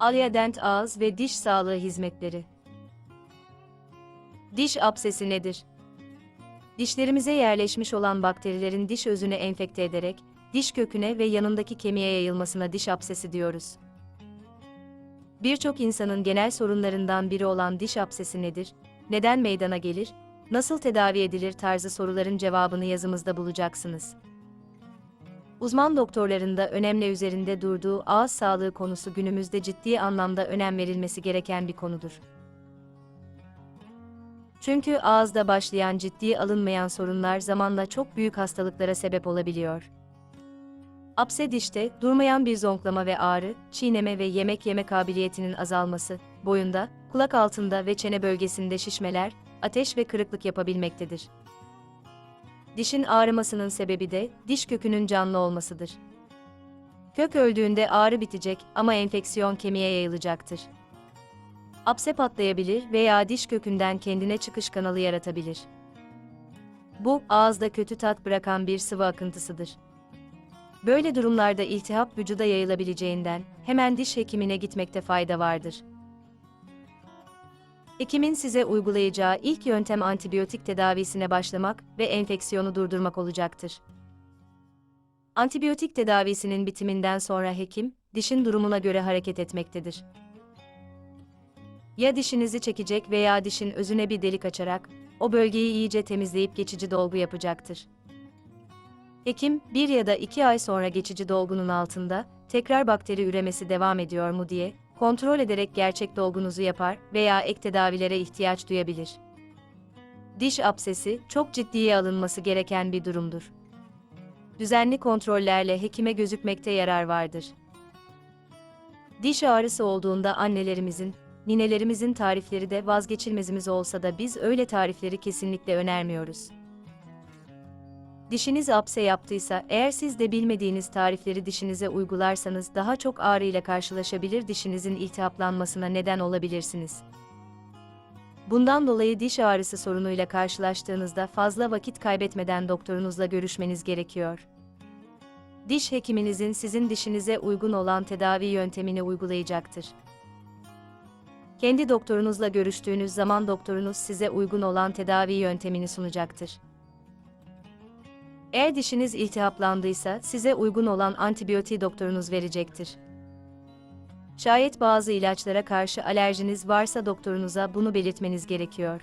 Alya Dent Ağız ve Diş Sağlığı Hizmetleri Diş apsesi nedir? Dişlerimize yerleşmiş olan bakterilerin diş özünü enfekte ederek, diş köküne ve yanındaki kemiğe yayılmasına diş apsesi diyoruz. Birçok insanın genel sorunlarından biri olan diş apsesi nedir? Neden meydana gelir? Nasıl tedavi edilir tarzı soruların cevabını yazımızda bulacaksınız. Uzman doktorların da önemli üzerinde durduğu ağız sağlığı konusu günümüzde ciddi anlamda önem verilmesi gereken bir konudur. Çünkü ağızda başlayan ciddi alınmayan sorunlar zamanla çok büyük hastalıklara sebep olabiliyor. Apse dişte durmayan bir zonklama ve ağrı, çiğneme ve yemek yeme kabiliyetinin azalması, boyunda, kulak altında ve çene bölgesinde şişmeler, ateş ve kırıklık yapabilmektedir. Dişin ağrımasının sebebi de diş kökünün canlı olmasıdır. Kök öldüğünde ağrı bitecek ama enfeksiyon kemiğe yayılacaktır. Apse patlayabilir veya diş kökünden kendine çıkış kanalı yaratabilir. Bu, ağızda kötü tat bırakan bir sıvı akıntısıdır. Böyle durumlarda iltihap vücuda yayılabileceğinden hemen diş hekimine gitmekte fayda vardır. Hekimin size uygulayacağı ilk yöntem antibiyotik tedavisine başlamak ve enfeksiyonu durdurmak olacaktır. Antibiyotik tedavisinin bitiminden sonra hekim, dişin durumuna göre hareket etmektedir. Ya dişinizi çekecek veya dişin özüne bir delik açarak, o bölgeyi iyice temizleyip geçici dolgu yapacaktır. Hekim, bir ya da iki ay sonra geçici dolgunun altında, tekrar bakteri üremesi devam ediyor mu diye, kontrol ederek gerçek dolgunuzu yapar veya ek tedavilere ihtiyaç duyabilir. Diş apsesi, çok ciddiye alınması gereken bir durumdur. Düzenli kontrollerle hekime gözükmekte yarar vardır. Diş ağrısı olduğunda annelerimizin, ninelerimizin tarifleri de vazgeçilmezimiz olsa da biz öyle tarifleri kesinlikle önermiyoruz. Dişiniz apse yaptıysa, eğer siz de bilmediğiniz tarifleri dişinize uygularsanız daha çok ağrı ile karşılaşabilir dişinizin iltihaplanmasına neden olabilirsiniz. Bundan dolayı diş ağrısı sorunuyla karşılaştığınızda fazla vakit kaybetmeden doktorunuzla görüşmeniz gerekiyor. Diş hekiminizin sizin dişinize uygun olan tedavi yöntemini uygulayacaktır. Kendi doktorunuzla görüştüğünüz zaman doktorunuz size uygun olan tedavi yöntemini sunacaktır. Eğer dişiniz iltihaplandıysa size uygun olan antibiyotiği doktorunuz verecektir. Şayet bazı ilaçlara karşı alerjiniz varsa doktorunuza bunu belirtmeniz gerekiyor.